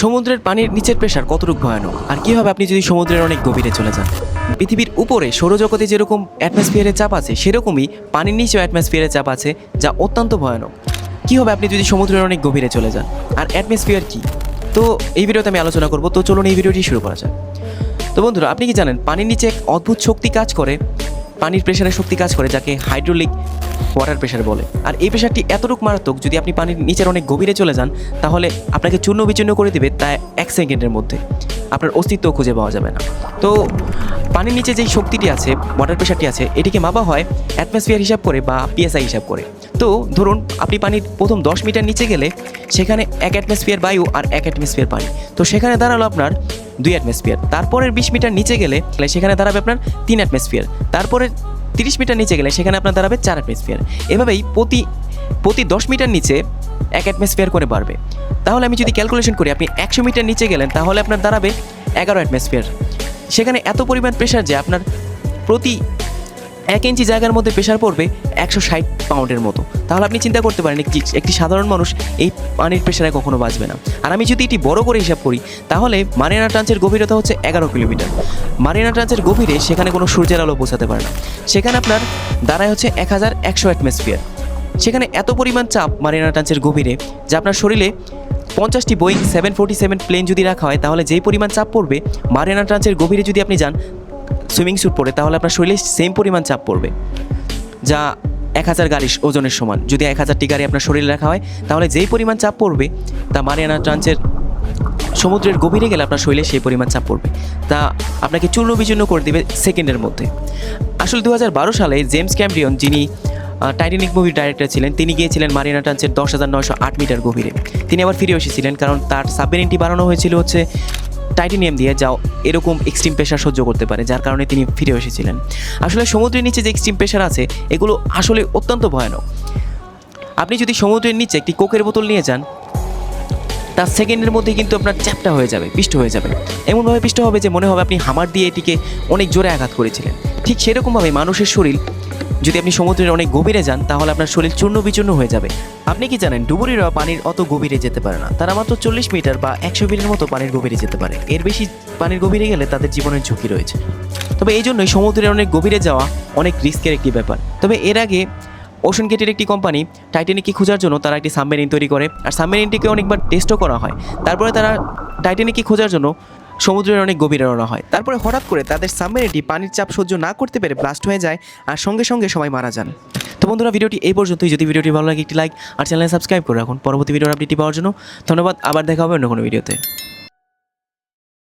সমুদ্রের পানির নিচের প্রেশার কতটুকু ভয়ানক? আর কী হবে আপনি যদি সমুদ্রের অনেক গভীরে চলে যান? পৃথিবীর উপরে সৌরজগতে যেরকম অ্যাটমসফিয়ারের চাপ আছে, সেরকমই পানির নিচেও অ্যাটমসফিয়ারের চাপ আছে, যা অত্যন্ত ভয়ানক। কী হবে আপনি যদি সমুদ্রের অনেক গভীরে চলে যান? আর অ্যাটমসফিয়ার কী? তো এই ভিডিওতে আমি আলোচনা করব, তো চলুন এই ভিডিওটি শুরু করা যায় তো বন্ধুরা, আপনি কি জানেন, পানির নিচে এক অদ্ভুত শক্তি কাজ করে? পানির প্রেশারের শক্তি কাজ করে, যাকে হাইড্রোলিক ওয়াটার প্রেশার বলে। আর এই প্রেশারটি এতটুক মারাত্মক, যদি আপনি পানির নিচের অনেক গভীরে চলে যান, তাহলে আপনাকে চূর্ণ বিচূর্ণ করে দেবে তা এক সেকেন্ডের মধ্যে। আপনার অস্তিত্ব খুঁজে পাওয়া যাবে না। তো পানির নিচে যেই শক্তিটি আছে ওয়াটার প্রেশারটি আছে, এটিকে মাপা হয় অ্যাটমসফিয়ার হিসাব করে বা পিএসআই হিসাব করে। তো ধরুন, আপনি পানির প্রথম দশ মিটার নিচে গেলে, সেখানে এক অ্যাটমসফিয়ার বায়ু আর এক অ্যাটমসফিয়ার পানি। তো সেখানে দাঁড়াল আপনার দুই অ্যাটমসফিয়ার তারপরের বিশ মিটার নিচে গেলে সেখানে দাঁড়াবে আপনার তিন অ্যাটমসফিয়ার তারপরে তিরিশ মিটার নিচে গেলে সেখানে আপনার দাঁড়াবে চার অ্যাটমসফিয়ার এভাবেই প্রতি প্রতি দশ মিটার নিচে এক অ্যাটমসফিয়ার করে বাড়বে। তাহলে আমি যদি ক্যালকুলেশন করি, আপনি একশো মিটার নিচে গেলেন, তাহলে আপনার দাঁড়াবে এগারো অ্যাটমসফিয়ার সেখানে এত পরিমাণ প্রেশার যে আপনার প্রতি এক ইঞ্চি জায়গার মধ্যে প্রেশার পড়বে একশো ষাট পাউন্ডের মতো। তাহলে আপনি চিন্তা করতে পারেন, একটি একটি সাধারণ মানুষ এই পানির প্রেশারে কখনো বাঁচবে না। আর আমি যদি এটি বড় করে হিসাব করি, তাহলে মারিনা ট্রান্সের গভীরতা হচ্ছে এগারো কিলোমিটার। মারিনা ট্রান্সের গভীরে সেখানে কোনো সূর্যের আলো পৌঁছাতে পারে না। সেখানে আপনার দাঁড়ায় হচ্ছে এক হাজার একশো অ্যাটমসফিয়ার। সেখানে এত পরিমাণ চাপ মারিনা ট্রান্সের গভীরে যা আপনার শরীরে পঞ্চাশটি Boeing seven forty seven plane যদি রাখা হয়, তাহলে যেই পরিমাণ চাপ পড়বে মারিনা ট্রান্সের গভীরে যদি আপনি যান সুইমিং স্যুট পরে, তাহলে আপনার শরীরে সেম পরিমাণ চাপ পড়বে। যা এক হাজার গাড়ির ওজনের সমান। যদি এক হাজারটি গাড়ি আপনার শরীরে রাখা হয়, তাহলে যেই পরিমাণ চাপ পড়বে, তা মারিয়ানা ট্রান্সের সমুদ্রের গভীরে গেলে আপনার শরীরে সেই পরিমাণ চাপ পড়বে। তা আপনাকে চূর্ণ বিচূর্ণ করে দেবে সেকেন্ডের মধ্যে। আসলে দু হাজার বারো সালে জেমস ক্যামরিয়ন যিনি টাইটানিক মুভির ডাইরেক্টর ছিলেন, তিনি গিয়েছিলেন মারিনা ট্রান্সের দশ হাজার নয়শো আট মিটার গভীরে। তিনি আবার ফিরে এসেছিলেন, কারণ তার সাবমেরিনটি বানানো হয়েছিল হচ্ছে টাইটানিয়াম দিয়ে যাও, এরকম এক্সট্রিম প্রেশার সহ্য করতে পারে, যার কারণে তিনি ফিরে এসেছিলেন। আসলে সমুদ্রের নিচে যে এক্সট্রিম প্রেশার আছে, এগুলো আসলে অত্যন্ত ভয়ানক। আপনি যদি সমুদ্রের নিচে একটি কোকের বোতল নিয়ে যান, তার সেকেন্ডের মধ্যে কিন্তু আপনার চ্যাপটা হয়ে যাবে, পিষ্ট হয়ে যাবে। এমনভাবে পিষ্ট হবে যে মনে হবে আপনি হামার দিয়ে এটিকে অনেক জোরে আঘাত করেছিলেন। ঠিক সেরকমভাবে মানুষের শরীর যদি আপনি সমুদ্রের অনেক গভীরে যান, তাহলে আপনার শরীর চূর্ণ বিচূর্ণ হয়ে যাবে। আপনি কি জানেন, ডুবুরিরা পানির অত গভীরে যেতে পারে না। তারা মাত্র চল্লিশ মিটার বা একশো মিটার মতো পানির গভীরে যেতে পারে। এর বেশি পানির গভীরে গেলে তাদের জীবনের ঝুঁকি রয়েছে। তবে এই জন্যই সমুদ্রের অনেক গভীরে যাওয়া অনেক রিস্কের একটি ব্যাপার। তবে এর আগে ওশন গেটের একটি কোম্পানি টাইটানিককে খোঁজার জন্য তারা একটি সাবমেরিন তৈরি করে। আর সাবমেরিনটিকে অনেকবার টেস্টও করা হয়। তারপরে তারা টাইটানিককে খোঁজার জন্য সমুদ্রের অনেক গভীরে রওনা হয়। তারপরে হঠাৎ করে তাদের সাবমেরিনটি পানির চাপ সহ্য না করতে পেরে ব্লাস্ট হয়ে যায় আর সঙ্গে সঙ্গে সবাই মারা যান। তো বন্ধুরা, ভিডিওটি এই পর্যন্তই। যদি ভিডিওটি ভালো লাগে, একটি লাইক আর চ্যানেলে সাবস্ক্রাইব করে রাখুন। পরবর্তী ভিডিওর আপডেটটি পাওয়ার জন্য ধন্যবাদ। আবার দেখা হবে অন্য কোনো ভিডিওতে।